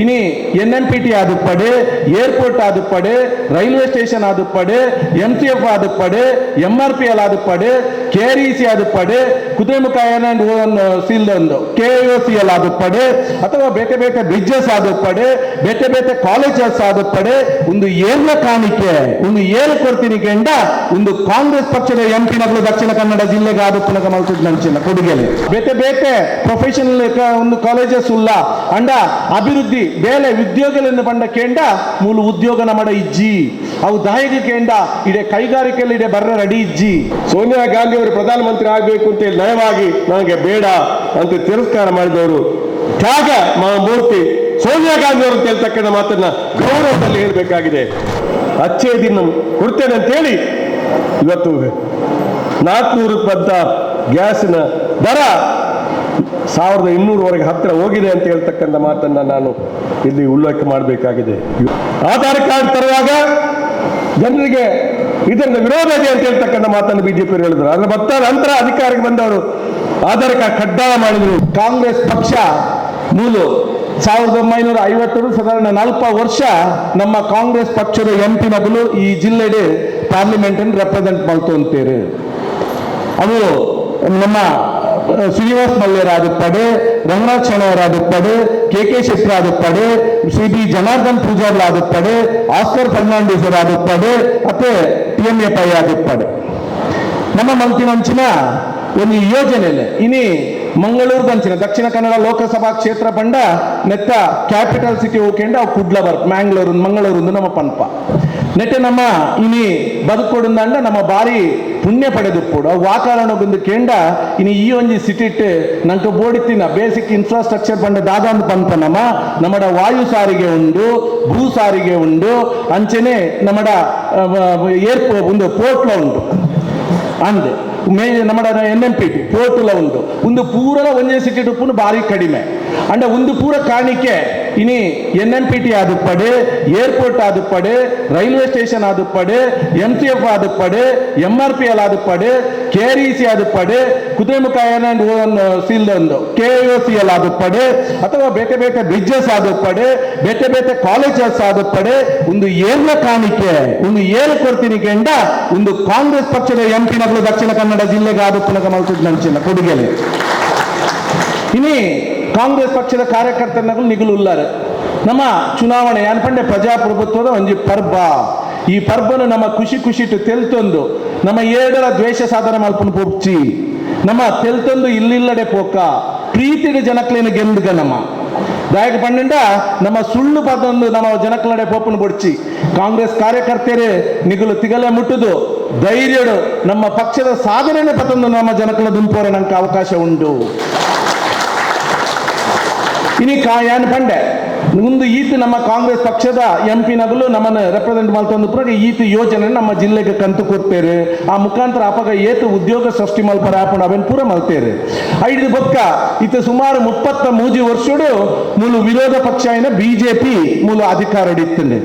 ಇನಿ എൻ ಆದ P T ಆದಪ್ಪಡೆ ಏರ್ಪೋರ್ಟ್ ಆದಪ್ಪಡೆ ರೈಲ್ವೆ ಸ್ಟೇಷನ್ ಆದ ಪಡೆ ಎಂ ಸಿ ಎಫ್ ಆದಪ್ಪಡೆ ಎಂ ಆರ್ ಪಿ ಎಲ್ ಆದಪ್ಪಡೆ ಕೆ ಆರ್ ಇ ಸಿ ಆದಪ್ಪಡೆ ಕುದುರೆಮುಖ ಏನಾಂಡ್ ಸೀಲ್ ಒಂದು, ಕೆ ಸಿ ಎಲ್ ಅಥವಾ ಬೇಟೆ ಬೇಟೆ ಬ್ರಿಡ್ಜಸ್ ಪಡೆ ಬೇಟೆ ಬೇಟೆ ಕಾಲೇಜಸ್ ಆದ ಪಡೆ ಒಂದು ಏರ್ನ ಕಾಣಿಕೆ, ಒಂದು ಏರ್ ಕೊಡ್ತೀನಿ ಕೆಂಡ ಒಂದು ಕಾಂಗ್ರೆಸ್ ಪಕ್ಷದ ಎಂ ದಕ್ಷಿಣ ಕನ್ನಡ ಜಿಲ್ಲೆಗೆ ಆದ ಪುನಃ ನಂಚಿನ ಕೊಡುಗೆಲಿ ಬೇಟೆ ಬೇಟೆ ಪ್ರೊಫೆಷನಲ್ ಒಂದು ಕಾಲೇಜಸ್ ಉಲ್ಲ ಅಂಡ ಅಭಿವೃದ್ಧಿ ಬೇಲೆ ಉದ್ಯೋಗಗಳನ್ನು ಬಂಡ ಕೇಂಡ ಮೂಲ ಉದ್ಯೋಗ ನಮಡ ಇಜ್ಜಿ. ಅವು ದಾಯಿಗೆ ಕೇಂಡ, ಇಡೇ ಕೈಗಾರಿಕೆಯಲ್ಲಿ ಇಡೆ ಬರ್ರ ರೆಡಿ ಇಜ್ಜಿ. ಸೋನಿಯಾ ಗಾಂಧಿ ಅವರು ಪ್ರಧಾನಮಂತ್ರಿ ಆಗಬೇಕು ಅಂತ ಹೇಳಿ ನಯವಾಗಿ ನನಗೆ ಬೇಡ ಅಂತ ತಿರಸ್ಕಾರ ಮಾಡಿದವರು ತ್ಯಾಗ ಮೂರ್ತಿ ಸೋನಿಯಾ ಗಾಂಧಿ ಅವರು ಹೇಳ್ತಕ್ಕಂಥ ಮಾತನ್ನ ಗೌರವದಲ್ಲಿ ಹೇಳಬೇಕಾಗಿದೆ. ಅಚ್ಚೇ ದಿನ ಕೊಡ್ತೇನೆ ಅಂತ ಹೇಳಿ ಇವತ್ತು ನಾಲ್ಕುನೂರು ಬಂದ ಗ್ಯಾಸಿನ ದರ ಸಾವಿರದ ಇನ್ನೂರವರೆಗೆ ಹತ್ತಿರ ಹೋಗಿದೆ ಅಂತ ಹೇಳ್ತಕ್ಕಂಥ ಮಾತನ್ನ ನಾನು ಇಲ್ಲಿ ಉಲ್ಲೇಖ ಮಾಡಬೇಕಾಗಿದೆ. ಆಧಾರ್ ಕಾರ್ಡ್ ತರುವಾಗ ಜನರಿಗೆ ಇದರಿಂದ ವಿರೋಧ ಇದೆ ಅಂತ ಹೇಳ್ತಕ್ಕಂಥ ಮಾತನ್ನು ಬಿಜೆಪಿ ಹೇಳಿದ್ರು. ಅದರ ಭತ್ತ ನಂತರ ಅಧಿಕಾರಕ್ಕೆ ಬಂದವರು ಆಧಾರ್ ಕಾರ್ಡ್ ಕಡ್ಡಾಯ ಮಾಡಿದ್ರು. ಕಾಂಗ್ರೆಸ್ ಪಕ್ಷ ಮೂಲು ಸಾವಿರದ ಒಂಬೈನೂರ ಐವತ್ತರು ಸಾಧಾರಣ ನಾಲ್ಕು ವರ್ಷ ನಮ್ಮ ಕಾಂಗ್ರೆಸ್ ಪಕ್ಷದ ಎಂಪಿನಗಳು ಈ ಜಿಲ್ಲೆಡೆ ಪಾರ್ಲಿಮೆಂಟ್ ಅನ್ನು ರೆಪ್ರೆಸೆಂಟ್ ಅಂತೇಳಿ ಅವು ನಮ್ಮ ಶ್ರೀನಿವಾಸ್ ಮಲ್ಯರಾದುಪ್ಪಡು ರಂಗನಾಥ್ ಶೆಣವರಾದುಪ್ಪಡು ಕೆ ಕೆ ಶೆಟ್ಟರಾದುಪ್ಪಡು ಸಿ ಬಿ ಜನಾರ್ದನ್ ಪೂಜಾರ್ಲಾದುಪ್ಪಡು ಆಸ್ಕರ್ ಫರ್ನಾಂಡಿಸ್ ಆದುಪ್ಪಡು ಮತ್ತೆ ಟಿ ಎಂ ಎ ಪೈ ಆದುಪ್ಪಡು ನಮ್ಮ ಮಂಕಿನಂಚಿನ ಒಂದು ಯೋಜನೆ ಇನಿ ಮಂಗಳೂರು ಬಂಚಿನ ದಕ್ಷಿಣ ಕನ್ನಡ ಲೋಕಸಭಾ ಕ್ಷೇತ್ರ ಪಂಡ ನೆತ್ತ ಕ್ಯಾಪಿಟಲ್ ಸಿಟಿ ಹೋಗ್ಕೊಂಡು ಅವು ಕುಡ್ಲ ಬರ್ಕ್ ಮ್ಯಾಂಗ್ಳೂರು, ಮಂಗಳೂರು ನಮ್ಮ ಪನ್ಪ. ನೆಟ್ಟೆ ನಮ್ಮ ಇನಿ ಬದುಕೊಡುಂದಂಡ ನಮ್ಮ ಬಾರಿ ಪುಣ್ಯ ಪಡೆದುಪ್ಪುಡು ವಾತಾವರಣ ಬಂದು ಕೇಂಡ ಇನಿ ಈ ಒಂಜಿ ಸಿಟಿಟ್ ನಂಗೆ ಬೋಡಿತ್ತಿನ ಬೇಸಿಕ್ ಇನ್ಫ್ರಾಸ್ಟ್ರಕ್ಚರ್ ಪಂಡ ದಾದಾಂದು ಪಂಪ ನಮ್ಮ. ನಮ್ಮಡ ವಾಯು ಸಾರಿಗೆ ಉಂಡು, ಭೂ ಸಾರಿಗೆ ಉಂಡು, ಅಂಚೆನೆ ನಮ್ಮಡ ಏರ್ಪೋ ಒಂದು ಪೋರ್ಟ್ಲ ಉಂಟು. ಅಂದೆ. ಮೇ ನಮ್ಮ ಎನ್ ಎಂ ಪಿ ಟಿ ಪೋರ್ಟ್ಲ ಉಂಟು. ಒಂದು ಪೂರ ಒಂದೇ ಸಿಟಿ ಟುಪ್ಪು ಭಾರಿ ಕಡಿಮೆ. ಅಂಡ ಒಂದು ಪೂರ ಕಾಣಿಕೆ ಇನಿ ಎನ್ ಎಂ ಪಿ ಟಿ ಆದುಪ್ಪಡು ಏರ್ಪೋರ್ಟ್ ಆದುಪ್ಪಡು ರೈಲ್ವೆ ಸ್ಟೇಷನ್ ಆದುಪ್ಪಡು ಎಂ ಸಿ ಎಫ್ ಆದುಪ್ಪಡು ಎಂ ಆರ್ ಪಿ ಎಲ್ ಆದುಪ್ಪಡು ಕೆ ಆರ್ ಇ ಸಿ ಆದುಪ್ಪಡು ಕುದುರೆಮುಖ ಸೀಲ್ದೊಂದು ಕೆ ಒ ಸಿ ಎಲ್ ಆದುಪ್ಪಡು ಅಥವಾ ಬೇತೆ ಬೇತೆ ಬ್ರಿಡ್ಜಸ್ ಪಡೆ ಬೇತೆ ಬೇತೆ ಕಾಲೇಜಸ್ ಆದುಪ್ಪಡು ಒಂದು ಏರ್ನ ಕಾಣಿಕೆ, ಒಂದು ಏರ್ ಕೊಡ್ತೀನಿ ಕೆಂಡ ಒಂದು ಕಾಂಗ್ರೆಸ್ ಪಕ್ಷದ ಎಂಪಿನಗಳು ದಕ್ಷಿಣ ಕನ್ನಡ ಜಿಲ್ಲೆಗೆ ಆದುಪ್ಪನಗ ಮಲ್ತದ ನಂಚಿನ ಕೊಡುಗೆಲೆ ಇನಿ ಕಾಂಗ್ರೆಸ್ ಪಕ್ಷದ ಕಾರ್ಯಕರ್ತರನ್ನು ನಿಗಲುಲ್ಲಾರೆ. ನಮ್ಮ ಚುನಾವಣೆ ಏನ್ಪಂಡೆ ಪ್ರಜಾಪ್ರಭುತ್ವದ ಒಂದು ಪರ್ಬ. ಈ ಪರ್ಬನು ನಮ್ಮ ಖುಷಿ ಖುಷಿಟ್ಟು ತೆಲ್ತೊಂದು, ನಮ್ಮ ಏಡರ ದ್ವೇಷ ಸಾಧನ ಮಲ್ಪನ ಪೊಪ್ಚಿ ನಮ್ಮ ತೆಲ್ತೊಂದು ಇಲ್ಲಿಲ್ಲಡೆ ಪೋಕ ಪ್ರೀತಿಗೆ ಜನಕ್ಲೇನು ಗೆಂದ್ಗ ನಮ್ಮ. ದಾಯಕ ಪಂಡ ನಮ್ಮ ಸುಳ್ಳು ಪದೊಂದು ನಮ್ಮ ಜನಕ್ಲಡೆ ಪೋಪನ ಬೊಡ್ಚಿ. ಕಾಂಗ್ರೆಸ್ ಕಾರ್ಯಕರ್ತರೇ ನಿಗಲು ತಿಗಲೆ ಮುಟ್ಟುದು, ಧೈರ್ಯಡು ನಮ್ಮ ಪಕ್ಷದ ಸಾಧನೆ ಪತೊಂದು ನಮ್ಮ ಜನಕಲ ದುಂಪೋರ ನಂಗೆ ಅವಕಾಶ ಉಂಟು ಇನಿ ಕಾಯನ್ ಪಂಡೆ? ಮುಂದೆ ಈತ ನಮ್ಮ ಕಾಂಗ್ರೆಸ್ ಪಕ್ಷದ ಎಂಪಿನಗಳು ನಮ್ಮನ್ನು ರೆಪ್ರೆಸೆಂಟ್ ಮಾಡ್ತಂದು ಪುರ ಈತ ಯೋಜನೆ ನಮ್ಮ ಜಿಲ್ಲೆಗೆ ಕಂತು ಕೊಡ್ತೇವೆ ಆ ಮುಖಾಂತರ ಅಪಗ ಏತು ಉದ್ಯೋಗ ಸೃಷ್ಟಿ ಮಲ್ಪರ ಆಪಣ ಅವೇನು ಪೂರ ಮಲ್ತೇವೆ ಐದು ಬೊಕ್ಕ ಈತ ಸುಮಾರು ಮುಪ್ಪತ್ತ ಮೂಜಿ ವರ್ಷಡು ಮೂಲು ವಿರೋಧ ಪಕ್ಷ ಏನ ಬಿಜೆಪಿ ಮೂಲು ಅಧಿಕಾರ ಹಿಡಿತೇನೆ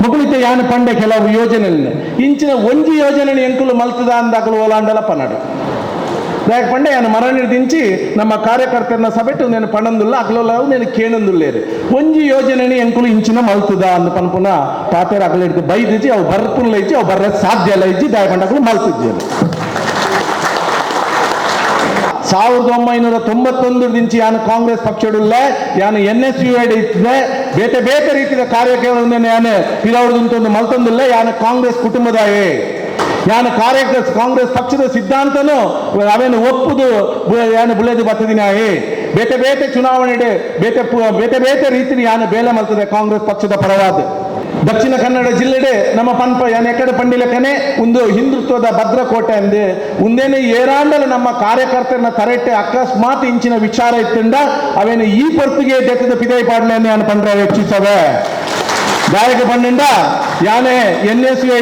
ಮುಗುಳಿತ ಯಾನ ಪಂಡೆ ಕೆಲವು ಯೋಜನೆ ಇಂಚಿನ ಒಂಜಿ ಯೋಜನೆ ಎಂಕುಲು ಮಲ್ತದ ಅಂದಾಗಲು ಓಲಾಂಡಲ ಪನ್ನಡು లేకపోతే ఆయన ಮರಣಿಡಿಂಚಿ ನಮ್ಮ ಕಾರ್ಯಕರ್ತರನ್ನ ಸಭೆಟ್ಟು నేను ಪಣಂದುಲ್ಲ, ಅಗಲೋಲಾವು నేను ಕೇಣಂದುಲ್ಲೇರಿ. ಒಂಜಿ ಯೋಜನೆನೆ ಎಂಕುಲು ಇಂಚಿನ ಮಲ್ತುದಾ ಅಂದ ಪನ್ಪುನ ತಾತೇರ ಅಗಲಿಡ್ದು ಬೈದಿಜಿ ಅವು ಬರ್ಪುನ್ಲೈಜಿ ಅವು ಬರ್ರೆ ಸಾಧ್ಯ ಇಜ್ಜಿ ದಾಯಕಂಡಗಳು ಮಲ್ತಿದ್ದೇನೆ ಸಾವಿರದ ಒಂಬೈನೂರ ತೊಂಬತ್ತೊಂದರ ದಿಂಚಿ ಯಾನು ಕಾಂಗ್ರೆಸ್ ಪಕ್ಷಡುಲ್ಲ ಯಾನು ಎನ್ ಎಸ್ ಯು ಬೇತೆ ಇತ್ತಿದೆ ಬೇಟೆ ಬೇಕ ರೀತಿಯ ಕಾರ್ಯಕ್ರಮವನ್ನು ಯಾನು ಪಿಲಾವಡ್ದು ಮಲ್ತೊಂದಿಲ್ಲ, ಯಾನು ಕಾಂಗ್ರೆಸ್ ಕುಟುಂಬದಾಯೇ. ಯಾನು ಕಾರ್ಯಕರ್ತ ಕಾಂಗ್ರೆಸ್ ಪಕ್ಷದ ಸಿದ್ಧಾಂತನೂ ಅವೇನು ಒಪ್ಪುದು ಏನು ಬುಳೆದು ಬರ್ತದಿನಾಯೇ ಬೇತೆ ಬೇತೆ ಚುನಾವಣೆ ಬೇತೆ ಬೇಟೆ ಬೇತೆ ಬೇತೆ ರೀತಿ ಯಾನು ಬೇಲೆ ಮಲ್ತದೆ ಕಾಂಗ್ರೆಸ್ ಪಕ್ಷದ ಪರವಾದ. ದಕ್ಷಿಣ ಕನ್ನಡ ಜಿಲ್ಲೆಡೆ ನಮ್ಮ ಪನ್ಪ ಯಾನ್ ಎಕಡೆ ಪಂಡಿಲಕನೆ ಒಂದು ಹಿಂದುತ್ವದ ಭದ್ರಕೋಟೆ ಅಂದೆ. ಮುಂದೇನೆ ಏರಾಂಡಲ ನಮ್ಮ ಕಾರ್ಯಕರ್ತರನ್ನ ತರಟ್ಟೆ ಅಕಸ್ಮಾತ್ ಇಂಚಿನ ವಿಚಾರ ಇತ್ತಂಡ ಅವೇನು ಈ ಪರ್ತಿಗೆ ದೆತ್ತದ ಪಿದೈ ಪಾಡ್ಲೇನೆ ಯಾನು ಪಂಡ್ರೆ ಹೆಚ್ಚಿಸವೆ. ಗಾಯಕ ಪಂಡಿಂದ ಯಾನೆ ಎನ್ ಎಸ್ ಯು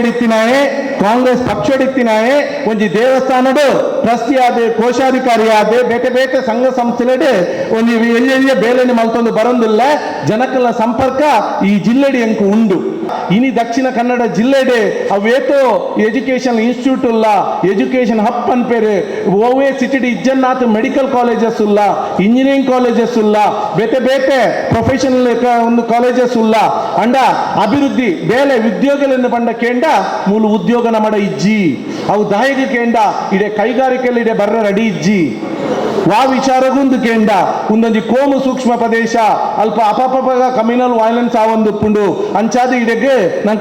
ಕಾಂಗ್ರೆಸ್ ಪಕ್ಷಡಿತ್ತಿನಾಯೆ ಒಂಜಿ ದೇವಸ್ಥಾನಡು ಟ್ರಸ್ಟಿ ಆದೆ ಕೋಶಾಧಿಕಾರಿ ಆದೆ ಬೇಟೆ ಬೇಟೆ ಸಂಘ ಸಂಸ್ಥೆಲೆಡೆ, ಒಂಜಿ ಎಲ್ಲಿ ಎಲ್ಲಿಯ ಬೇಲೆನೆ ಮಲ್ತೊಂದು ಬರೊಂದಿಲ್ಲ. ಜನಕಲ ಸಂಪರ್ಕ ಈ ಜಿಲ್ಲೆಡೆ ಎಂಕು ಉಂಡು. ಇನಿ ದಕ್ಷಿಣ ಕನ್ನಡ ಜಿಲ್ಲೆಡೆ ಅವೇತೋ ಎಜುಕೇಶನ್ ಇನ್ಸ್ಟಿಟ್ಯೂಟ್ ಉಲ್ಲ ಎಜುಕೇಶನ್ ಹಬ್ ಅನ್ಪೇರೆ, ಓವೇ ಸಿಟಿಡಿ ಇಜ್ಜನ್ನಾಥ್ ಮೆಡಿಕಲ್ ಕಾಲೇಜಸ್ ಉಲ್ಲ, ಇಂಜಿನಿಯರಿಂಗ್ ಕಾಲೇಜಸ್ ಉಲ್ಲ ಬೇತೆ ಬೇತೆ ಪ್ರೊಫೆಷನಲ್ ಒಂದು ಕಾಲೇಜಸ್ ಉಲ್ಲ. ಅಂಡ ಅಭಿವೃದ್ಧಿ, ಬೇಲೆ ಉದ್ಯೋಗಗಳನ್ನು ಬಂಡ ಕೇಂದ್ರ ಮೂಲ ಉದ್ಯೋಗ ನಮಡ ಇಜ್ಜಿ. ಅವು ದಾಯಿಗೆ ಕೇಂಡ ಇಡೆ ಕೈಗಾರಿಕೆಯಲ್ಲಿ ಇಡೆ ಬರ್ರ ರಡಿ ಇಜ್ಜಿ. ವಾ ವಿಚಾರಗೊಂದು ಕೇಂದ ಉಂದೊಂಜಿ ಕೋಮು ಸೂಕ್ಷ್ಮ ಪ್ರದೇಶ. ಅಲ್ಪ ಅಪಪಗ ಕಮ್ಯುನಲ್ ವೈಲೆನ್ಸ್ ಉಪ್ಪುಂಡು ಅಂಚಾದ ಇಡೆಗೆ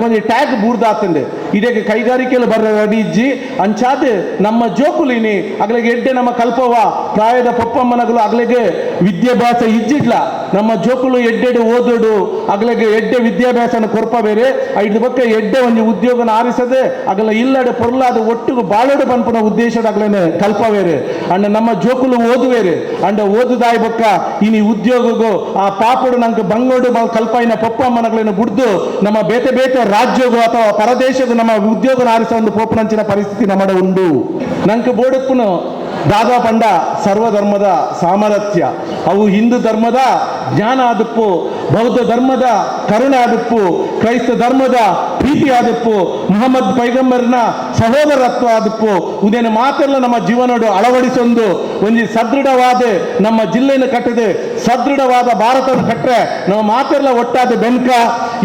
ಒಂದು ಟ್ಯಾಗ್ ಬೂರ್ದಾತಂಡೆ ಇಡೆಗೆ ಕೈಗಾರಿಕೆಲು ಬರ್ರೆ ರಡಿಜ್ಜಿ ಅಂಚಾದ ನಮ್ಮ ಜೋಕುಲಿನಿ, ಅಗ್ಲಿಗೆ ಎಡ್ಡೆ ನಮ್ಮ ಕಲ್ಪವ ಪ್ರಾಯದ ಪಪ್ಪಮ್ಮನಗಳು ಅಗ್ಲಿಗೆ ವಿದ್ಯಾಭ್ಯಾಸ ಇಜ್ಜಿಡ್ಲ. ನಮ್ಮ ಜೋಕುಲು ಎಡ್ಡೆಡು ಓದೋಡು, ಅಗ್ಲಿಗೆ ಎಡ್ಡೆ ವಿದ್ಯಾಭ್ಯಾಸನ ಕೊರ್ಪ ಬೇರೆ. ಐದು ಬಕ್ಕ ಎಡ್ಡೆ ಒಂದು ಉದ್ಯೋಗನ ಆರಿಸದೆ, ಅಗಲ ಇಲ್ಲಡೆ ಪೊರ್ಲಾದ ಒಟ್ಟು ಬಾಳೋಡು ಪನ್ಪುನ ಉದ್ದೇಶದ ಅಗ್ಲೇನೆ ಕಲ್ಪ ಬೇರೆ. ಅಂಡ ನಮ್ಮ ಜೋಕುಲು ಓದುವೇರೆ ಅಂಡ ಓದುದಾಯ್ ಬೊಕ್ಕ ಇನಿ ಉದ್ಯೋಗಗೂ ಆ ಪಾಪುಡು ನಂಗೆ ಬಂಗೋಡು ಮ- ಪಪ್ಪ ಪೊಪ್ಪಮ್ಮನಗಳನ್ನ ಬುಡ್ದು ನಮ್ಮ ಬೇತೆ ಬೇತೆ ರಾಜ್ಯಗೂ ಅಥವಾ ಪರದೇಶಗು ನಮ್ಮ ಉದ್ಯೋಗ ಆರಿಸ ಒಂದು ಪೋಪನಂಚಿನ ಪರಿಸ್ಥಿತಿ ನಮ್ಮಡ ಉಂಡು ನಂಕ ಬೋಡಪ್ಪನು ದಾದಾ ಪಂಡ ಸರ್ವಧರ್ಮದ ಸಾಮರಸ್ಯ ಅವು ಹಿಂದೂ ಧರ್ಮದ ಜ್ಞಾನ ಆದಪ್ಪು, ಬೌದ್ಧ ಧರ್ಮದ ಕರುಣೆ ಆದಪ್ಪು, ಕ್ರೈಸ್ತ ಧರ್ಮದ ಪ್ರೀತಿ ಆದಪ್ಪು, ಮೊಹಮ್ಮದ್ ಪೈಗಂಬರ್ನ ಸಹೋದರತ್ವ ಆದಪ್ಪು ಉದೇನು ಮಾತೆಲ್ಲ ನಮ್ಮ ಜೀವನಡು ಅಳವಡಿಸೊಂದು ಒಂದು ಸದೃಢವಾದ ನಮ್ಮ ಜಿಲ್ಲೆಯನ್ನು ಕಟ್ಟದೆ. ಸದೃಢವಾದ ಭಾರತವನ್ನು ಕಟ್ಟರೆ ನಾವು ಮಾತೆಲ್ಲ ಒಟ್ಟಾದ ಬೆನ್ಕ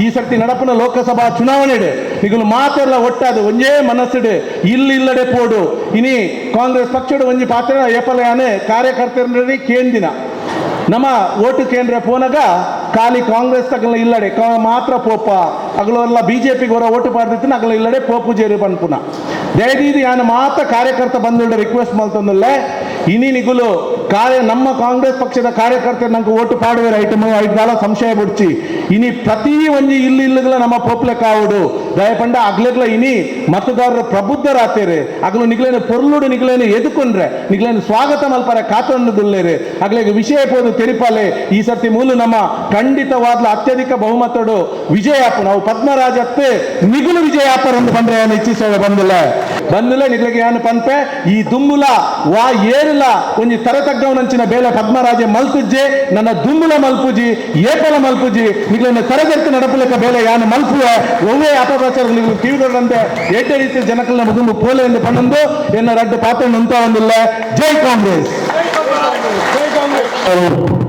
ಈ ಸರ್ತಿ ನಡಪನ ಲೋಕಸಭಾ ಚುನಾವಣೆ ಇಡೆ ಈಗಲು ಮಾತೆಲ್ಲ ಒಟ್ಟಾದ ಒಂಜೇ ಮನಸ್ಸಿಡೆ ಇಲ್ಲಿ ಇಲ್ಲಡೆ ಪೋಡು. ಇನಿ ಕಾಂಗ್ರೆಸ್ ಪಕ್ಷದ ಒಂಜಿ ಪಾತ್ರ, ಏಪಲಯಾನೆ ಕಾರ್ಯಕರ್ತರಲ್ಲಿ ಕೇಂದಿನ ನಮ್ಮ ಓಟು ಕೇಂದ್ರ ಪೋನಗ, ಖಾಲಿ ಕಾಂಗ್ರೆಸ್ ತಗಲ ಇಲ್ಲಡೆ ಮಾತ್ರ ಪೋಪ. ಅಗಲೆಲ್ಲ ಪಿಗೆ ಹೊರ ಓಟು ಪಾಡ್ದಿತ್ತು ಅಗಲ ಇಲ್ಲಡೆ ಪೋಪು ಜೇರು ಪನ್ಪುನ ದಯದೀದಿ ಯಾನು ಮಾತ್ರ ಕಾರ್ಯಕರ್ತ ಬಂದು ರಿಕ್ವೆಸ್ಟ್ ಮಾಡ್ತಂದಲ್ಲೇ ಇನಿ ನಿಗುಲು ಕಾರ್ಯ ನಮ್ಮ ಕಾಂಗ್ರೆಸ್ ಪಕ್ಷದ ಕಾರ್ಯಕರ್ತೆ ನಂಗೆ ಓಟು ಪಾಡುವೆ ಐಟಮ್ ನಾಳ ಸಂಶಯ ಬಿಡ್ಚಿ. ಇನಿ ಪ್ರತಿ ಒಂಜಿ ಇಲ್ಲಿ ಇಲ್ಲಗಳ ನಮ್ಮ ಪೋಪ್ಲೆ ಕಾವುಡು ದಯಪಂಡ ಅಗ್ಲೆಗ್ಲ ಇನಿ ಮತದಾರರು ಪ್ರಬುದ್ಧರಾತೇರೆ ಅಗ್ಲು ನಿಗ್ಲೇನು ಪೊರ್ಲುಡು ನಿಗ್ಲೇನು ಎದುಕೊಂಡ್ರೆ, ನಿಗ್ಲೇನು ಸ್ವಾಗತ ಮಲ್ಪರೆ ಕಾತೊಂದುಲ್ಲೇರೆ ಅಗ್ಲೆಗೆ ವಿಷಯ ಪೋದು ತೆರಿಪಾಲೆ. ಈ ಸರ್ತಿ ಮೂಲು ನಮ್ಮ ಖಂಡಿತವಾದ್ಲ ಅತ್ಯಧಿಕ ಬಹುಮತಡು ವಿಜಯಾಪ ನಾವು ಪದ್ಮರಾಜತ್ತೆ ನಿಗುಲು ವಿಜಯಾಪರ್ ಎಂದು ಬಂದ್ರೆ ಹೆಚ್ಚಿಸೋ ಬಂದಿಲ್ಲ. ಬಂದಿಲ್ಲ ನಿಗ್ಲಿಗೆ ಏನು ಪನ್ಪೆ? ಈ ದುಮ್ಮುಲ ವಾ ಏರಿಲ್ಲ ಒಂಜಿ ತರತಗ್ಗವನಂಚಿನ ಬೇಲೆ ಪದ್ಮರಾಜೆ ಮಲ್ಪುಜ್ಜೆ ನನ್ನ ದುಮ್ಮುಲ ಮಲ್ಪುಜಿ ಏಪಲ ಮಲ್ಪುಜಿ ನಿಗ್ಲನ್ನ ತರಗತಿ ನಡಪಲಕ ಬೇಲೆ ಯಾನು ಮಲ್ಪುವೆ? ಒವ್ವೇ ಅಪಪ್ರಚಾರ ನೀವು ಕಿವಿಗೊಳ್ಳಂತೆ ಏಟೆ ರೀತಿ ಜನಕಲ್ನ ಮುಗುಂಬು ಪೋಲೆ ಎಂದು ಪಣ್ಣಂದು ಎನ್ನ ರಡ್ಡು ಪಾತ್ರ ನಿಂತ ಒಂದಿಲ್ಲ ಜೈ ಕಾಂಗ್ರೆಸ್.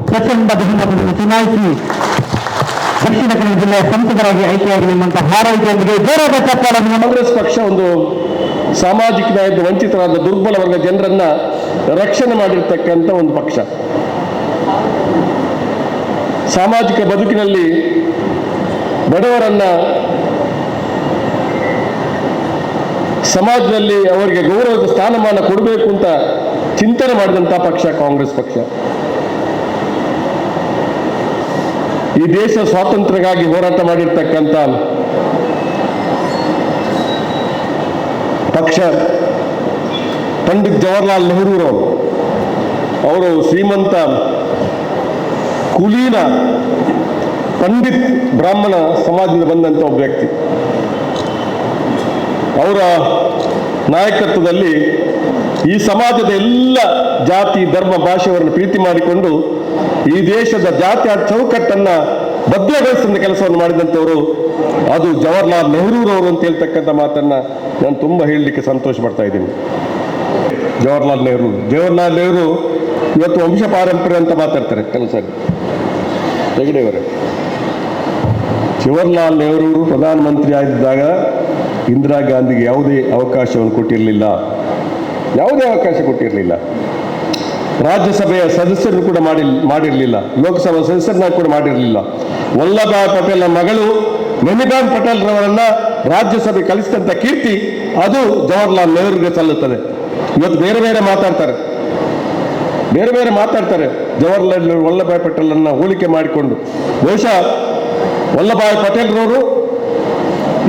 ಪ್ರಚಂಡ ಬಹುಮತ ಚುನಾಯಿಸಿ ದಕ್ಷಿಣ ಜಿಲ್ಲೆಯ ಸಂಸದರಾಗಿ ಆಯ್ಕೆಯಾಗಿರುವಂತಹ ಹಾರೈಕೆಯೊಂದಿಗೆ ಜೋರಾದ ಚಪ್ಪಾಳನ್ನು ನಮ್ಮ ಕಾಂಗ್ರೆಸ್ ಪಕ್ಷ ಒಂದು ಸಾಮಾಜಿಕ ನ್ಯಾಯದ ವಂಚಿತರಾದ ದುರ್ಬಲ ವರ್ಗ ಜನರನ್ನ ರಕ್ಷಣೆ ಮಾಡಿರ್ತಕ್ಕಂಥ ಒಂದು ಪಕ್ಷ. ಸಾಮಾಜಿಕ ಬದುಕಿನಲ್ಲಿ ಬಡವರನ್ನ ಸಮಾಜದಲ್ಲಿ ಅವರಿಗೆ ಗೌರವದ ಸ್ಥಾನಮಾನ ಕೊಡಬೇಕು ಅಂತ ಚಿಂತನೆ ಮಾಡಿದಂಥ ಪಕ್ಷ ಕಾಂಗ್ರೆಸ್ ಪಕ್ಷ. ಈ ದೇಶ ಸ್ವಾತಂತ್ರ್ಯಕ್ಕಾಗಿ ಹೋರಾಟ ಮಾಡಿರ್ತಕ್ಕಂಥ ಪಕ್ಷ ಪಂಡಿತ್ ಜವಾಹರ್ಲಾಲ್ ನೆಹರೂರವರು, ಅವರು ಶ್ರೀಮಂತ ಕುಲೀನ ಪಂಡಿತ್ ಬ್ರಾಹ್ಮಣ ಸಮಾಜದಿಂದ ಬಂದಂಥ ಒಬ್ಬ ವ್ಯಕ್ತಿ. ಅವರ ನಾಯಕತ್ವದಲ್ಲಿ ಈ ಸಮಾಜದ ಎಲ್ಲ ಜಾತಿ, ಧರ್ಮ, ಭಾಷೆಯವರನ್ನು ಪ್ರೀತಿ ಮಾಡಿಕೊಂಡು ಈ ದೇಶದ ಜಾತಿ ಚೌಕಟ್ಟನ್ನ ಭದ್ರಗೊಳಿಸಿದ ಕೆಲಸವನ್ನು ಮಾಡಿದಂಥವರು ಅದು ಜವಾಹರ್ಲಾಲ್ ನೆಹರೂರವರು ಅಂತ ಹೇಳ್ತಕ್ಕಂಥ ಮಾತನ್ನ ನಾನು ತುಂಬಾ ಹೇಳಲಿಕ್ಕೆ ಸಂತೋಷ ಪಡ್ತಾ ಇದ್ದೀನಿ. ಜವಾಹರ್ಲಾಲ್ ನೆಹರು ಜವಾಹರ್ಲಾಲ್ ನೆಹರು ಇವತ್ತು ವಂಶ ಪಾರಂಪರ್ಯ ಅಂತ ಮಾತಾಡ್ತಾರೆ ಕೆಲಸ ಹೆಗಡೆಯವರೇ ಜವಾಹರ್ಲಾಲ್ ನೆಹರು ಪ್ರಧಾನಮಂತ್ರಿ ಆಗಿದ್ದಾಗ ಇಂದಿರಾ ಗಾಂಧಿಗೆ ಯಾವುದೇ ಅವಕಾಶವನ್ನು ಕೊಟ್ಟಿರಲಿಲ್ಲ. ಯಾವುದೇ ಅವಕಾಶ ಕೊಟ್ಟಿರಲಿಲ್ಲ. ರಾಜ್ಯಸಭೆಯ ಸದಸ್ಯರು ಕೂಡ ಮಾಡಿ ಮಾಡಿರಲಿಲ್ಲ. ಲೋಕಸಭಾ ಸದಸ್ಯರನ್ನ ಕೂಡ ಮಾಡಿರಲಿಲ್ಲ. ವಲ್ಲಭಾಯ್ ಪಟೇಲ್ನ ಮಗಳು ನೆಮಿಬಾನ್ ಪಟೇಲ್ ರವರನ್ನ ರಾಜ್ಯಸಭೆ ಕಲಿಸಿದಂಥ ಕೀರ್ತಿ ಅದು ಜವಾಹರ್ಲಾಲ್ ನೆಹರುಗೆ ಸಲ್ಲುತ್ತದೆ. ಇವತ್ತು ಬೇರೆ ಬೇರೆ ಮಾತಾಡ್ತಾರೆ. ಬೇರೆ ಬೇರೆ ಮಾತಾಡ್ತಾರೆ. ಜವಾಹರ್ಲಾಲ್ ನೆಹರು ವಲ್ಲಭಾಯ್ ಪಟೇಲನ್ನ ಹೋಲಿಕೆ ಮಾಡಿಕೊಂಡು. ಬಹುಶಃ ವಲ್ಲಭಾಯ್ ಪಟೇಲ್ರವರು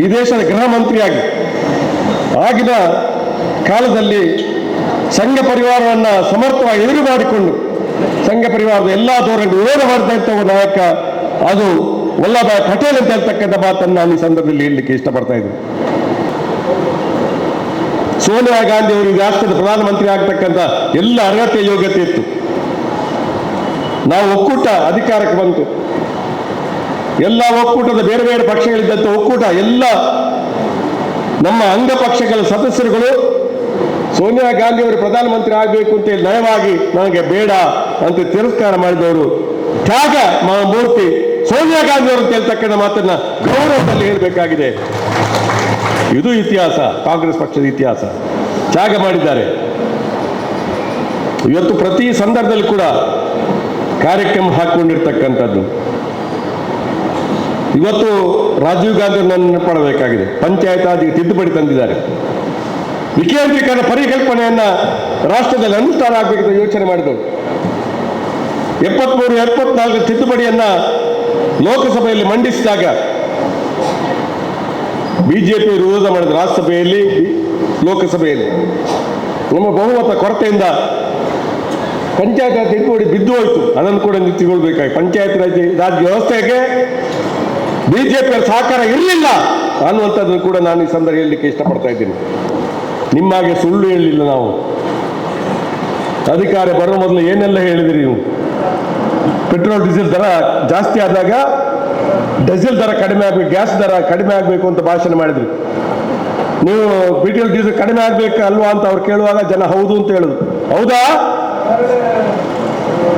ಈ ದೇಶದ ಗೃಹ ಮಂತ್ರಿಯಾಗಿ ಆಗಿನ ಕಾಲದಲ್ಲಿ ಸಂಘ ಪರಿವಾರವನ್ನ ಸಮರ್ಥವಾಗಿ ಎದುರು ಮಾಡಿಕೊಂಡು ಸಂಘ ಪರಿವಾರದ ಎಲ್ಲಾ ಧೋರಣೆ ವಿರೋಧ ಮಾಡಿದಂಥ ನಾಯಕ, ಅದು ವಲ್ಲಭ ಪಟೇಲ್ ಅಂತ ಹೇಳ್ತಕ್ಕಂಥ ಮಾತನ್ನು ನಾನು ಈ ಸಂದರ್ಭದಲ್ಲಿ ಹೇಳಲಿಕ್ಕೆ ಇಷ್ಟಪಡ್ತಾ ಇದ್ದೀನಿ. ಸೋನಿಯಾ ಗಾಂಧಿ ಅವರು ರಾಷ್ಟ್ರದ ಪ್ರಧಾನಮಂತ್ರಿ ಆಗ್ತಕ್ಕಂಥ ಎಲ್ಲ ಅರ್ಹತೆ ಯೋಗ್ಯತೆ ಇತ್ತು. ನಾವು ಒಕ್ಕೂಟ ಅಧಿಕಾರಕ್ಕೆ ಬಂತು. ಎಲ್ಲ ಒಕ್ಕೂಟದ ಬೇರೆ ಬೇರೆ ಪಕ್ಷಗಳಿದ್ದಂಥ ಒಕ್ಕೂಟ, ಎಲ್ಲ ನಮ್ಮ ಅಂಗ ಪಕ್ಷಗಳ ಸದಸ್ಯರುಗಳು ಸೋನಿಯಾ ಗಾಂಧಿ ಅವರು ಪ್ರಧಾನಮಂತ್ರಿ ಆಗಬೇಕು ಅಂತ ನಯವಾಗಿ ನನಗೆ ಬೇಡ ಅಂತ ತಿರಸ್ಕಾರ ಮಾಡಿದವರು ತ್ಯಾಗ ಮಹಾಮೂರ್ತಿ ಮೂರ್ತಿ ಸೋನಿಯಾ ಗಾಂಧಿ ಅವರು ಅಂತ ಹೇಳ್ತಕ್ಕಂಥ ಮಾತನ್ನ ಗೌರವದಲ್ಲಿ ಹೇಳಬೇಕಾಗಿದೆ. ಇದು ಇತಿಹಾಸ, ಕಾಂಗ್ರೆಸ್ ಪಕ್ಷದ ಇತಿಹಾಸ. ತ್ಯಾಗ ಮಾಡಿದ್ದಾರೆ. ಇವತ್ತು ಪ್ರತಿ ಸಂದರ್ಭದಲ್ಲಿ ಕೂಡ ಕಾರ್ಯಕ್ರಮ ಹಾಕೊಂಡಿರ್ತಕ್ಕಂಥದ್ದು ಇವತ್ತು ರಾಜೀವ್ ಗಾಂಧಿ ನನ್ನ ಪಡಬೇಕಾಗಿದೆ ಪಂಚಾಯತ್ ಆದಿ ತಿದ್ದುಪಡಿ ತಂದಿದ್ದಾರೆ. ವಿಕೇಂದ್ರೀಕರಣ ಪರಿಕಲ್ಪನೆಯನ್ನ ರಾಷ್ಟ್ರದಲ್ಲಿ ಅನುಷ್ಠಾನ ಆಗಬೇಕಂತ ಯೋಚನೆ ಮಾಡಿದವರು. ಎಪ್ಪತ್ಮೂರು, ಎಪ್ಪತ್ನಾಲ್ಕು ತಿದ್ದುಪಡಿಯನ್ನ ಲೋಕಸಭೆಯಲ್ಲಿ ಮಂಡಿಸಿದಾಗ ಬಿಜೆಪಿ ವಿರೋಧ ಮಾಡಿದ ರಾಜ್ಯಸಭೆಯಲ್ಲಿ, ಲೋಕಸಭೆಯಲ್ಲಿ. ನಮ್ಮ ಬಹುಮತ ಕೊರತೆಯಿಂದ ಪಂಚಾಯತ್ ರಾಜ್ ತಿದ್ದುಪಡಿ ಬಿದ್ದು ಹೋಯಿತು. ಅದನ್ನು ಕೂಡ ನಿಂತುಕೊಳ್ಬೇಕಾಗಿ ಪಂಚಾಯತ್ ರಾಜ್ ರಾಜ್ಯ ವ್ಯವಸ್ಥೆಗೆ ಬಿಜೆಪಿಯ ಸಹಕಾರ ಇರಲಿಲ್ಲ ಅನ್ನುವಂಥದ್ದನ್ನು ಕೂಡ ನಾನು ಈ ಸಂದರ್ಭ ಹೇಳಲಿಕ್ಕೆ ಇಷ್ಟಪಡ್ತಾ ಇದ್ದೀನಿ. ನಿಮ್ಮಾಗೆ ಸುಳ್ಳು ಹೇಳಲಿಲ್ಲ ನಾವು. ಅಧಿಕಾರ ಬರೋ ಮೊದಲು ಏನೆಲ್ಲ ಹೇಳಿದಿರಿ ನೀವು? ಪೆಟ್ರೋಲ್, ಡೀಸೆಲ್ ದರ ಜಾಸ್ತಿ ಆದಾಗ ಡೀಸೆಲ್ ದರ ಕಡಿಮೆ ಆಗಬೇಕು, ಗ್ಯಾಸ್ ದರ ಕಡಿಮೆ ಆಗಬೇಕು ಅಂತ ಭಾಷಣ ಮಾಡಿದ್ರಿ. ನೀವು ಪೆಟ್ರೋಲ್, ಡೀಸೆಲ್ ಕಡಿಮೆ ಆಗ್ಬೇಕು ಅಲ್ವಾ ಅಂತ ಅವ್ರು ಕೇಳುವಾಗ ಜನ ಹೌದು ಅಂತ ಹೇಳುದು. ಹೌದಾ?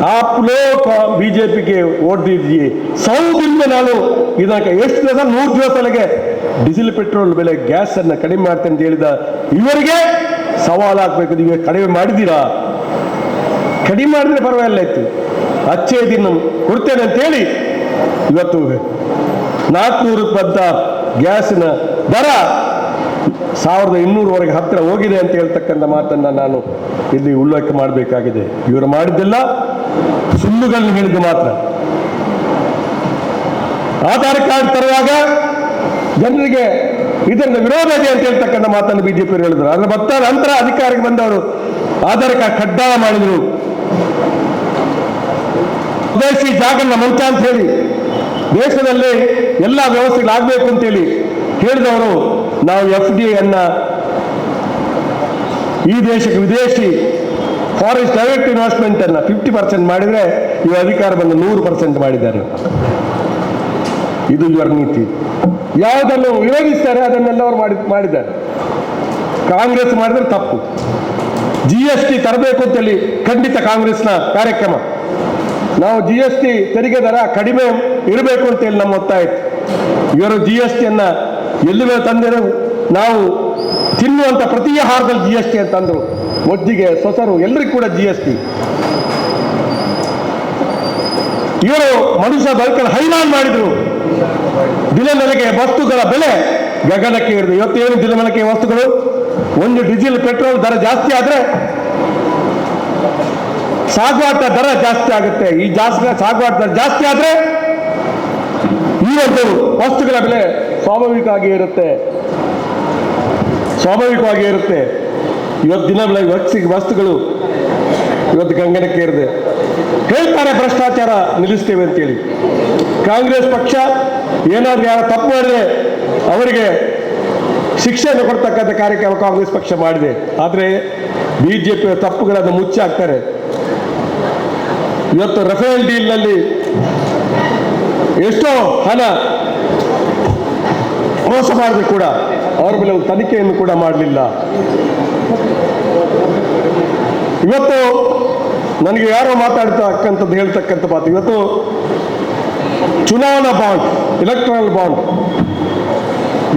आप लोग ಬಿಜೆಪಿಗೆ ವೋಟ್ ದೀಜಿಯೇ ಸೌ ದಿನ में ನಾನು ಇದಕ್ಕೆ ಎಷ್ಟು ದಿವಸ ನೂರು ದಿವಸಗಳಿಗೆ ಡೀಸೆಲ್ ಪೆಟ್ರೋಲ್ ಬೆಲೆ ಗ್ಯಾಸ್ ಅನ್ನ ಕಡಿಮೆ ಮಾಡ್ತೇನೆ ಅಂತ ಹೇಳಿದ ಇವರಿಗೆ ಸವಾಲು ಹಾಕ್ಬೇಕು ನೀವು ಕಡಿಮೆ ಮಾಡಿದ್ದೀರಾ ಕಡಿಮೆ ಮಾಡಿದ್ರೆ ಪರವಾಗಿಲ್ಲ ಇತ್ತು ಅಚ್ಚೇ ದಿನ ಕೊಡ್ತೇನೆ ಅಂತ ಹೇಳಿ ಇವತ್ತು ನಾಲ್ಕುನೂರು ಬಂದ ಗ್ಯಾಸಿನ ದರ ಸಾವಿರದ ಇನ್ನೂರವರೆಗೆ ಹತ್ತಿರ ಹೋಗಿದೆ ಅಂತ ಹೇಳ್ತಕ್ಕಂಥ ಮಾತನ್ನ ನಾನು ಇಲ್ಲಿ ಉಲ್ಲೇಖ ಮಾಡಬೇಕಾಗಿದೆ ಇವರು ಮಾಡಿದ್ದೆಲ್ಲ ಸುಳ್ಳುಗಳನ್ನು ಹೇಳಿದ್ದು ಮಾತ್ರ. ಆಧಾರ್ ಕಾರ್ಡ್ ತರುವಾಗ ಜನರಿಗೆ ಇದರಿಂದ ವಿರೋಧ ಇದೆ ಅಂತ ಹೇಳ್ತಕ್ಕಂಥ ಮಾತನ್ನು ಬಿಜೆಪಿ ಹೇಳಿದ್ರು. ಅದರ ಮತ್ತ ನಂತರ ಅಧಿಕಾರಕ್ಕೆ ಬಂದವರು ಆಧಾರ್ ಕಾರ್ಡ್ ಕಡ್ಡಾಯ ಮಾಡಿದರು. ಸ್ವದೇಶಿ ಜಾಗರಣ ಮಂಚ ಅಂತ ಹೇಳಿ ದೇಶದಲ್ಲಿ ಎಲ್ಲ ವ್ಯವಸ್ಥೆಗಳಾಗಬೇಕು ಅಂತೇಳಿ ಹೇಳಿದವರು ನಾವು ಎಫ್ ಡಿ ಅನ್ನ ಈ ದೇಶಕ್ಕೆ ವಿದೇಶಿ ಫಾರೆಸ್ಟ್ ಡೈರೆಕ್ಟ್ ಇನ್ವೆಸ್ಟ್ಮೆಂಟ್ ಅನ್ನ ಫಿಫ್ಟಿ ಪರ್ಸೆಂಟ್ ಮಾಡಿದ್ರೆ ಇವರು ಅಧಿಕಾರ ಬಂದು ನೂರು ಪರ್ಸೆಂಟ್ ಮಾಡಿದ್ದಾರೆ ಇದು ಇವರ ನೀತಿ. ಯಾವುದನ್ನು ವಿರೋಧಿಸ್ತಾರೆ ಅದನ್ನೆಲ್ಲ ಅವರು ಮಾಡಿ, ಮಾಡಿದ್ದಾರೆ. ಕಾಂಗ್ರೆಸ್ ಮಾಡಿದ್ರೆ ತಪ್ಪು. ಜಿ ಎಸ್ ಟಿ ತರಬೇಕು ಅಂತೇಳಿ ಖಂಡಿತ ಕಾಂಗ್ರೆಸ್ನ ಕಾರ್ಯಕ್ರಮ. ನಾವು ಜಿ ಎಸ್ ಟಿ ತೆರಿಗೆ ದರ ಕಡಿಮೆ ಇರಬೇಕು ಅಂತೇಳಿ ನಮ್ಮ ಒತ್ತಾಯ ಇವರು ಜಿ ಎಸ್ ಟಿಯನ್ನ ಎಲ್ಲಿವೇ ತಂದರೆ ನಾವು ತಿನ್ನುವಂಥ ಪ್ರತಿ ಆಹಾರದಲ್ಲಿ ಜಿ ಎಸ್ ಟಿ ಅಂತಂದ್ರು ಒಜ್ಜಿಗೆ ಸೊಸರು ಎಲ್ಲರಿಗೂ ಕೂಡ ಜಿ ಎಸ್ ಟಿ ಇವರು ಮನುಷ್ಯ ಬದುಕಲು ಹೈರಾಣ್ ಮಾಡಿದ್ರು. ದಿನಬೆಳಗ್ಗೆ ವಸ್ತುಗಳ ಬೆಲೆ ಗಗನಕ್ಕೆ ಏನು ದಿನ ದಿನಬೆಳಗ್ಗೆ ವಸ್ತುಗಳು? ಒಂದು ಡೀಸೆಲ್ ಪೆಟ್ರೋಲ್ ದರ ಜಾಸ್ತಿ ಆದ್ರೆ ಸಾಗುವಾಟ ದರ ಜಾಸ್ತಿ ಆಗುತ್ತೆ. ಈ ಜಾಸ್ತಿ ಸಾಗುವಾಟ ದರ ಜಾಸ್ತಿ ಆದ್ರೆ ಈ ಒಂದು ವಸ್ತುಗಳ ಬೆಲೆ ಸ್ವಾಭಾವಿಕವಾಗಿ ಇರುತ್ತೆ ಸ್ವಾಭಾವಿಕವಾಗಿ ಇರುತ್ತೆ ಇವತ್ತು ದಿನ ವಸ್ತು ವಸ್ತುಗಳು ಇವತ್ತು ಗಂಗನಕ್ಕೆ ಏರಿದೆ. ಹೇಳ್ತಾರೆ ಭ್ರಷ್ಟಾಚಾರ ನಿಲ್ಲಿಸ್ತೇವೆ ಅಂತೇಳಿ. ಕಾಂಗ್ರೆಸ್ ಪಕ್ಷ ಏನಾದ್ರೂ ಯಾರು ತಪ್ಪು ಮಾಡಿದ್ರೆ ಅವರಿಗೆ ಶಿಕ್ಷೆಯನ್ನು ಕೊಡ್ತಕ್ಕಂಥ ಕಾರ್ಯಕ್ರಮ ಕಾಂಗ್ರೆಸ್ ಪಕ್ಷ ಮಾಡಿದೆ. ಆದರೆ ಬಿಜೆಪಿಯ ತಪ್ಪುಗಳನ್ನು ಮುಚ್ಚಿ ಹಾಕ್ತಾರೆ. ಇವತ್ತು ರಫೇಲ್ ಡೀಲ್ನಲ್ಲಿ ಎಷ್ಟೋ ಹಣ ಮೋಸ ಮಾಡಿದ್ರು ಕೂಡ, ಅವರ ಮೇಲೆ ಒಂದು ತನಿಖೆಯನ್ನು ಕೂಡ ಮಾಡಲಿಲ್ಲ. ಇವತ್ತು ನನಗೆ ಯಾರೋ ಮಾತಾಡ್ತಕ್ಕಂಥದ್ದು ಹೇಳ್ತಕ್ಕಂಥ ಮಾತು. ಇವತ್ತು ಚುನಾವಣಾ ಬಾಂಡ್ ಎಲೆಕ್ಟ್ರಾನಲ್ ಬಾಂಡ್.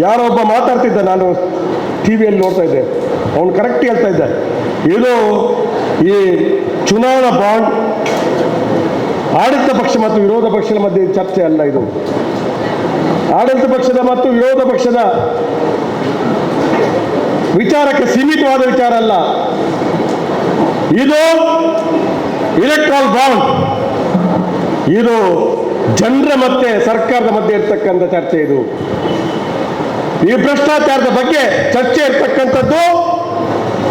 ಯಾರೋ ಒಬ್ಬ ಮಾತಾಡ್ತಿದ್ದ, ನಾನು ಟಿ ವಿಯಲ್ಲಿ ನೋಡ್ತಾ ಇದ್ದೆ. ಅವನು ಕರೆಕ್ಟ್ ಹೇಳ್ತಾ ಇದ್ದ. ಇದು ಈ ಚುನಾವಣಾ ಬಾಂಡ್ ಆಡಳಿತ ಪಕ್ಷ ಮತ್ತು ವಿರೋಧ ಪಕ್ಷದ ಮಧ್ಯೆ ಚರ್ಚೆ ಅಲ್ಲ ಇದು. ಆಡಳಿತ ಪಕ್ಷದ ಮತ್ತು ವಿರೋಧ ಪಕ್ಷದ ವಿಚಾರಕ್ಕೆ ಸೀಮಿತವಾದ ವಿಚಾರ ಅಲ್ಲ. ಇದು ಇಲೆಕ್ಟ್ರಾಲ್ ಬಾಂಡ್ ಇದು ಜನರ ಮತ್ತೆ ಸರ್ಕಾರದ ಮಧ್ಯೆ ಇರ್ತಕ್ಕಂಥ ಚರ್ಚೆ ಇದು. ಈ ಭ್ರಷ್ಟಾಚಾರದ ಬಗ್ಗೆ ಚರ್ಚೆ ಇರ್ತಕ್ಕಂಥದ್ದು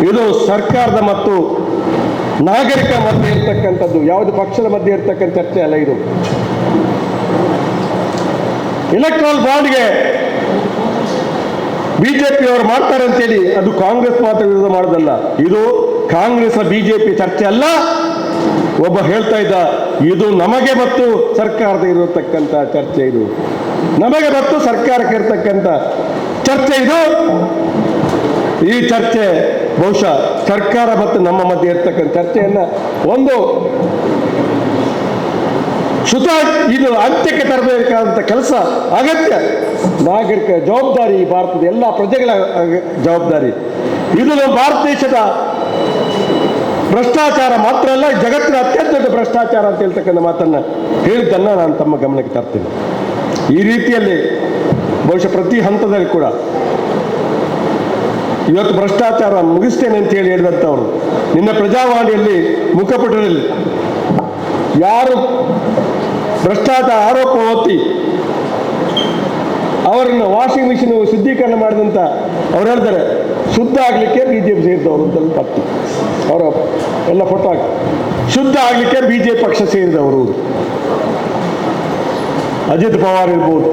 ಇದು ಸರ್ಕಾರದ ಮತ್ತು ನಾಗರಿಕ ಮಧ್ಯೆ ಇರ್ತಕ್ಕಂಥದ್ದು, ಯಾವುದು ಪಕ್ಷದ ಮಧ್ಯೆ ಇರ್ತಕ್ಕಂಥ ಚರ್ಚೆ ಅಲ್ಲ ಇದು. ಇಲೆಕ್ಟ್ರಾಲ್ ಬಾಂಡ್ಗೆ ಬಿಜೆಪಿಯವರು ಮಾಡ್ತಾರೆ ಅಂತೇಳಿ ಅದು ಕಾಂಗ್ರೆಸ್ ಮಾತ್ರ ವಿರೋಧ ಮಾಡೋದಲ್ಲ. ಇದು ಕಾಂಗ್ರೆಸ್ ಬಿಜೆಪಿ ಚರ್ಚೆ ಅಲ್ಲ. ಒಬ್ಬ ಹೇಳ್ತಾ ಇದ್ದ, ಇದು ನಮಗೆ ಮತ್ತು ಸರ್ಕಾರದ ಇರತಕ್ಕಂಥ ಚರ್ಚೆ ಇದು. ನಮಗೆ ಮತ್ತು ಸರ್ಕಾರಕ್ಕೆ ಇರತಕ್ಕಂಥ ಚರ್ಚೆ ಇದು. ಈ ಚರ್ಚೆ ಬಹುಶಃ ಸರ್ಕಾರ ಮತ್ತು ನಮ್ಮ ಮಧ್ಯೆ ಇರ್ತಕ್ಕಂಥ ಚರ್ಚೆಯನ್ನ ಒಂದು ಸುತ ಇದು ಅಂತ್ಯಕ್ಕೆ ತರಬೇಕಾದಂಥ ಕೆಲಸ ಅಗತ್ಯ. ನಾಗರಿಕ ಜವಾಬ್ದಾರಿ ಭಾರತದ ಎಲ್ಲ ಪ್ರಜೆಗಳ ಜವಾಬ್ದಾರಿ. ಇದು ಭಾರತ ದೇಶದ ಭ್ರಷ್ಟಾಚಾರ ಮಾತ್ರ ಅಲ್ಲ ಜಗತ್ತಿನ ಅತ್ಯಂತ ದೊಡ್ಡ ಭ್ರಷ್ಟಾಚಾರ ಅಂತ ಹೇಳ್ತಕ್ಕಂಥ ಮಾತನ್ನ ಹೇಳಿದ್ದನ್ನ ನಾನು ತಮ್ಮ ಗಮನಕ್ಕೆ ತರ್ತೀನಿ. ಈ ರೀತಿಯಲ್ಲಿ ಬಹುಶಃ ಪ್ರತಿ ಹಂತದಲ್ಲಿ ಕೂಡ ಇವತ್ತು ಭ್ರಷ್ಟಾಚಾರ ಮುಗಿಸ್ತೇನೆ ಅಂತ ಹೇಳಿ ಹೇಳಿದಂಥವ್ರು, ನಿನ್ನ ಪ್ರಜಾವಾಣಿಯಲ್ಲಿ ಮುಖಪುಟದಲ್ಲಿ ಯಾರು ಭ್ರಷ್ಟಾಚಾರ ಆರೋಪ ಹೊತ್ತಿ ಅವರನ್ನು ವಾಷಿಂಗ್ ಮಿಷಿನ್ ಶುದ್ಧೀಕರಣ ಮಾಡಿದಂತ ಅವ್ರು ಹೇಳ್ತಾರೆ, ಶುದ್ಧ ಆಗಲಿಕ್ಕೆ ಬಿ ಜೆ ಪಿ ಸೇರಿದವರು ಅಂತ ತಪ್ಪು. ಅವರ ಎಲ್ಲ ಫೋಟೋ ಹಾಕಿ. ಶುದ್ಧ ಆಗಲಿಕ್ಕೆ ಬಿ ಜೆ ಪಕ್ಷ ಸೇರಿದವರು. ಅಜಿತ್ ಪವಾರ್ ಇರ್ಬೋದು.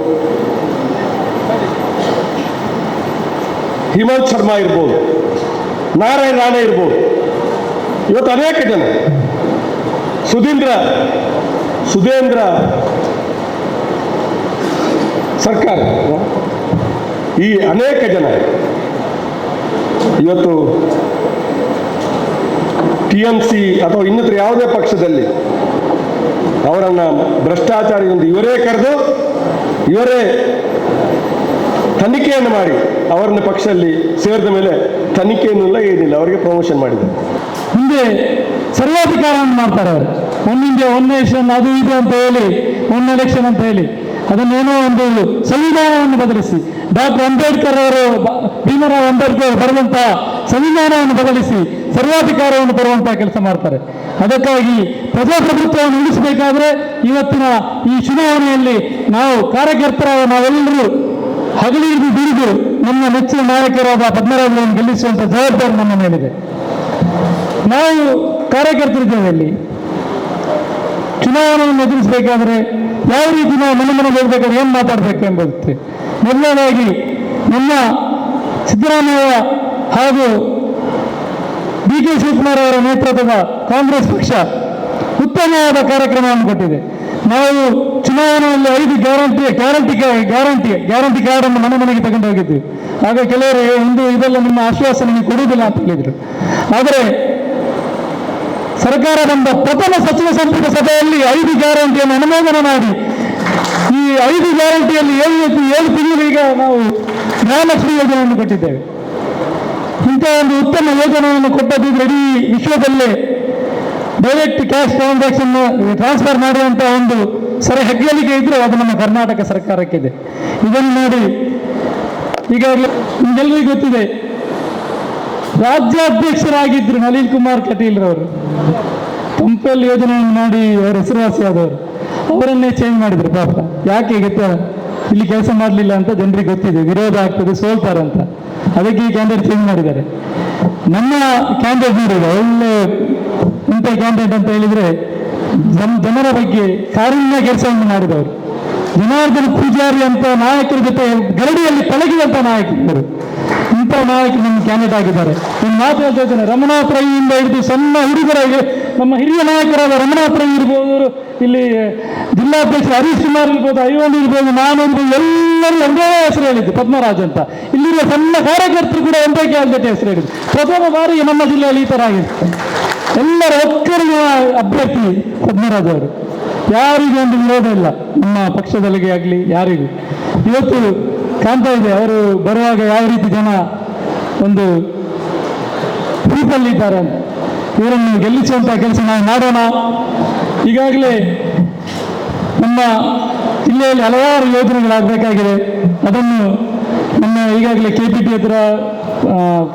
ಹಿಮಂತ್ ಶರ್ಮಾ ಇರ್ಬೋದು. ನಾರಾಯಣ ರಾಣೆ ಇರ್ಬೋದು. ಇವತ್ತು ಅನೇಕ ಜನ. ಸುಧೀಂದ್ರ ಸುಧೇಂದ್ರ ಸರ್ಕಾರ. ಈ ಅನೇಕ ಜನ ಇವತ್ತು ಟಿ ಎಂ ಸಿ ಅಥವಾ ಇನ್ನಿತರ ಯಾವುದೇ ಪಕ್ಷದಲ್ಲಿ ಅವರನ್ನು ಎಂದು ಇವರೇ ಕರೆದು, ಇವರೇ ತನಿಖೆಯನ್ನು ಮಾಡಿ ಅವರನ್ನ ಪಕ್ಷದಲ್ಲಿ ಸೇರಿದ ಮೇಲೆ ತನಿಖೆಯೂ ಇಲ್ಲ, ಏನಿಲ್ಲ, ಅವರಿಗೆ ಪ್ರಮೋಷನ್ ಮಾಡಿದ್ದಾರೆ. ಹಿಂದೆ ಸರ್ವಾಧಿಕಾರವನ್ನು ಮಾಡ್ತಾರೆ ಅವರು. ಒನ್ ಇಂಡಿಯಾ ಒನ್ ನೇಷನ್ ಅದು ಇದು ಅಂತ ಹೇಳಿ ಒನ್ ಎಲೆಕ್ಷನ್ ಅಂತ ಹೇಳಿ. ಅದನ್ನೇನೋ ಒಂದು ಸಂವಿಧಾನವನ್ನು ಬದಲಿಸಿ. ಡಾಕ್ಟರ್ ಅಂಬೇಡ್ಕರ್ ಅವರು ಭೀಮರಾವ್ ಅಂಬೇಡ್ಕರ್ ಬರೆದಂತಹ ಸಂವಿಧಾನವನ್ನು ಬದಲಿಸಿ ಸರ್ವಾಧಿಕಾರವನ್ನು ತರುವಂತಹ ಕೆಲಸ ಮಾಡ್ತಾರೆ. ಅದಕ್ಕಾಗಿ ಪ್ರಜಾಪ್ರಭುತ್ವವನ್ನು ಉಳಿಸಬೇಕಾದ್ರೆ ಇವತ್ತಿನ ಈ ಚುನಾವಣೆಯಲ್ಲಿ ನಾವು ಕಾರ್ಯಕರ್ತರ ನಾವೆಲ್ಲರೂ ಹಗಲಿರುದು ದುಡಿದು ನಮ್ಮ ನೆಚ್ಚಿನ ನಾಯಕರಾದ ಪದ್ಮರಾಜರನ್ನು ಗೆಲ್ಲಿಸುವಂತಹ ಜವಾಬ್ದಾರಿ ನಮ್ಮ ಮೇಲಿದೆ. ನಾವು ಕಾರ್ಯಕರ್ತರಿದ್ದೇವೆ ಇಲ್ಲಿ. ಚುನಾವಣೆಯನ್ನು ಎದುರಿಸಬೇಕಾದ್ರೆ ಯಾವ ರೀತಿ ನಾವು ಮನೆ ಮನೆಗೆ ಹೋಗ್ಬೇಕಾದ್ರೆ ಏನು ಮಾತಾಡಬೇಕು ಎಂಬುತ್ತೆ ಮೊದಲನೇದಾಗಿ ನಮ್ಮ ಸಿದ್ದರಾಮಯ್ಯ ಹಾಗೂ ಡಿ ಕೆ ಶಿವಕುಮಾರ್ ಅವರ ನೇತೃತ್ವದ ಕಾಂಗ್ರೆಸ್ ಪಕ್ಷ ಉತ್ತಮವಾದ ಕಾರ್ಯಕ್ರಮವನ್ನು ಕೊಟ್ಟಿದೆ. ನಾವು ಚುನಾವಣೆಯಲ್ಲಿ ಐದು ಗ್ಯಾರಂಟಿ ಗ್ಯಾರಂಟಿ ಗ್ಯಾರಂಟಿ ಗ್ಯಾರಂಟಿ ಕಾರ್ಡನ್ನು ಮನೆ ಮನೆಗೆ ತಗೊಂಡು ಹೋಗಿದ್ವಿ ಆಗ ಕೆಲವರು ಒಂದು ಇದೆಲ್ಲ ನಿಮ್ಮ ಆಶ್ವಾಸನೆ ಕೊಡುವುದಿಲ್ಲ ಅಂತ ಹೇಳಿದರು. ಆದರೆ ಸರ್ಕಾರ ನಮ್ಮ ಪ್ರಥಮ ಸಚಿವ ಸಂಪುಟ ಸಭೆಯಲ್ಲಿ ಐದು ಗ್ಯಾರಂಟಿಯನ್ನು ಅನುಮೋದನೆ ಮಾಡಿ. ಈ ಐದು ಗ್ಯಾರಂಟಿಯಲ್ಲಿ ಏಳು ಏಳು ಈಗ ನಾವು ಗೃಹಲಕ್ಷ್ಮಿ ಯೋಜನೆಯನ್ನು ಕೊಟ್ಟಿದ್ದೇವೆ. ಇಂಥ ಒಂದು ಉತ್ತಮ ಯೋಜನೆಯನ್ನು ಕೊಟ್ಟದ್ದು ಇಡೀ ವಿಶ್ವದಲ್ಲೇ ಡೈರೆಕ್ಟ್ ಕ್ಯಾಶ್ ಟ್ರಾನ್ಸಾಕ್ಷನ್ ಟ್ರಾನ್ಸ್ಫರ್ ಮಾಡುವಂಥ ಒಂದು ಸರ ಹೆಗ್ಗಳಿಕೆ ಇದ್ರೆ ಅದು ನಮ್ಮ ಕರ್ನಾಟಕ ಸರ್ಕಾರಕ್ಕಿದೆ. ಇದನ್ನು ನೋಡಿ ಈಗಾಗಲೇ ನಿಮಗೆಲ್ಲರಿಗೂ ಗೊತ್ತಿದೆ. ರಾಜ್ಯಾಧ್ಯಕ್ಷರಾಗಿದ್ರು ನಳಿನ್ ಕುಮಾರ್ ಕಟೀಲ್ ರವರು. ಪಂಪಲ್ ಯೋಜನೆಯನ್ನು ಮಾಡಿ ಅವರ ಹೆಸರುವಾಸಿಯಾದವರು. ಅವರನ್ನೇ ಚೇಂಜ್ ಮಾಡಿದ್ರು ಪಾಪ. ಯಾಕೆ ಗೊತ್ತಾ? ಇಲ್ಲಿ ಕೆಲಸ ಮಾಡಲಿಲ್ಲ ಅಂತ ಜನರಿಗೆ ಗೊತ್ತಿದೆ. ವಿರೋಧ ಆಗ್ತದೆ, ಸೋಲ್ತಾರೆ ಅಂತ. ಅದಕ್ಕೆ ಈ ಕ್ಯಾಂಡಿಡೇಟ್ ಚೇಂಜ್ ಮಾಡಿದ್ದಾರೆ. ನಮ್ಮ ಕ್ಯಾಂಡಿಡೇಟ್ ನೋಡಿದ್ರೆ, ಒಳ್ಳೆ ಇಂಥ ಕ್ಯಾಂಡಿಡೇಟ್ ಅಂತ ಹೇಳಿದ್ರೆ ನಮ್ಮ ಜನರ ಬಗ್ಗೆ ಕಾರುಣ್ಯ ಕೆಲಸವನ್ನು ಮಾಡಿದವರು. ಜನಾರ್ದನ ಪೂಜಾರಿ ಅಂತ ನಾಯಕರ ಜೊತೆ ಗರಡಿಯಲ್ಲಿ ಪಳಗಿದಂತ ನಾಯಕರು ನಾಯಕರು ನಮ್ಮ ಕ್ಯಾಂಡಿಡೇಟ್ ಆಗಿದ್ದಾರೆ. ನಿಮ್ಮ ಮಾತು ಹೇಳ್ತಾ ಇದ್ದೇನೆ ರಮಣಾ ಹಿಡಿದು ಸಣ್ಣ ಹುಡುಗರಾಗಿ ನಮ್ಮ ಹಿರಿಯ ನಾಯಕರಾದ ರಮಣಾ ಪ್ರೈ ಇರ್ಬೋದು, ಇಲ್ಲಿ ಜಿಲ್ಲಾಧ್ಯಕ್ಷ ಹರೀಶ್ ಕುಮಾರ್ ಇರ್ಬೋದು ಐವನ್ ಇರ್ಬೋದು ನಾನು ಇರ್ಬೋದು, ಎಲ್ಲರೂ ಒಂದೇ ಹೆಸರು ಹೇಳಿದ್ದು ಪದ್ಮರಾಜ್ ಅಂತ. ಇಲ್ಲಿರುವ ಸಣ್ಣ ಕಾರ್ಯಕರ್ತರು ಕೂಡ ಒಂದೇ ಕ್ಯಾಂಡಿಡೇಟ್ ಹೆಸರು ಹೇಳಿದ್ದು ಪ್ರಥಮ ಬಾರಿ ನಮ್ಮ ಜಿಲ್ಲೆಯಲ್ಲಿ ಈ ಥರ ಆಗಿದೆ ಎಲ್ಲರ ಒಕ್ಕಲಿನ ಅಭ್ಯರ್ಥಿ ಪದ್ಮರಾಜ್ ಅವರು. ಯಾರಿಗೂ ಒಂದು ವಿರೋಧ ಇಲ್ಲ. ನಮ್ಮ ಪಕ್ಷದಲ್ಲಿಗೆ ಆಗಲಿ, ಯಾರಿಗೂ. ಇವತ್ತು ಕಾಣ್ತಾ ಇದೆ, ಅವರು ಬರುವಾಗ ಯಾವ ರೀತಿ ಜನ ಒಂದು ಗ್ರೂಪಲ್ಲಿದ್ದಾರೆ ಇವರನ್ನು ಗೆಲ್ಲಿಸುವಂತ ಕೆಲಸ ನಾವು ಮಾಡೋಣ. ಈಗಾಗಲೇ ನಮ್ಮ ಜಿಲ್ಲೆಯಲ್ಲಿ ಹಲವಾರು ಯೋಜನೆಗಳಾಗಬೇಕಾಗಿದೆ. ಅದನ್ನು ನಮ್ಮ ಈಗಾಗಲೇ ಕೆ ಪಿ ಟಿ ಹತ್ರ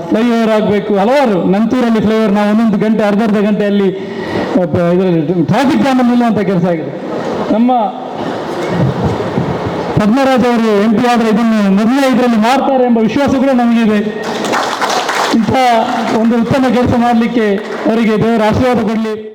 ಫ್ಲೈಓವರ್ ಆಗಬೇಕು. ಹಲವಾರು ನಂತೂರಲ್ಲಿ ಫ್ಲೈಓವರ್ ನಾವು ಒಂದೊಂದು ಗಂಟೆ, ಅರ್ಧ ಅರ್ಧ ಗಂಟೆಯಲ್ಲಿ ಇದರಲ್ಲಿ ಟ್ರಾಫಿಕ್ ಜಾಮ್ ನಿಲ್ಲುವಂಥ ಕೆಲಸ ಆಗಿದೆ. ನಮ್ಮ ಪದ್ಮರಾಜ್ ಅವರು ಎಂ ಪಿ ಆದರೆ ಇದನ್ನು ಮೊದಲೇ ಇದರಲ್ಲಿ ಮಾಡ್ತಾರೆ ಎಂಬ ವಿಶ್ವಾಸ ಕೂಡ ನಮಗಿದೆ. ಇಂಥ ಒಂದು ಉತ್ತಮ ಕೆಲಸ ಮಾಡಲಿಕ್ಕೆ ಅವರಿಗೆ ದೇವರ ಆಶೀರ್ವಾದ ಕೊಡಲಿ.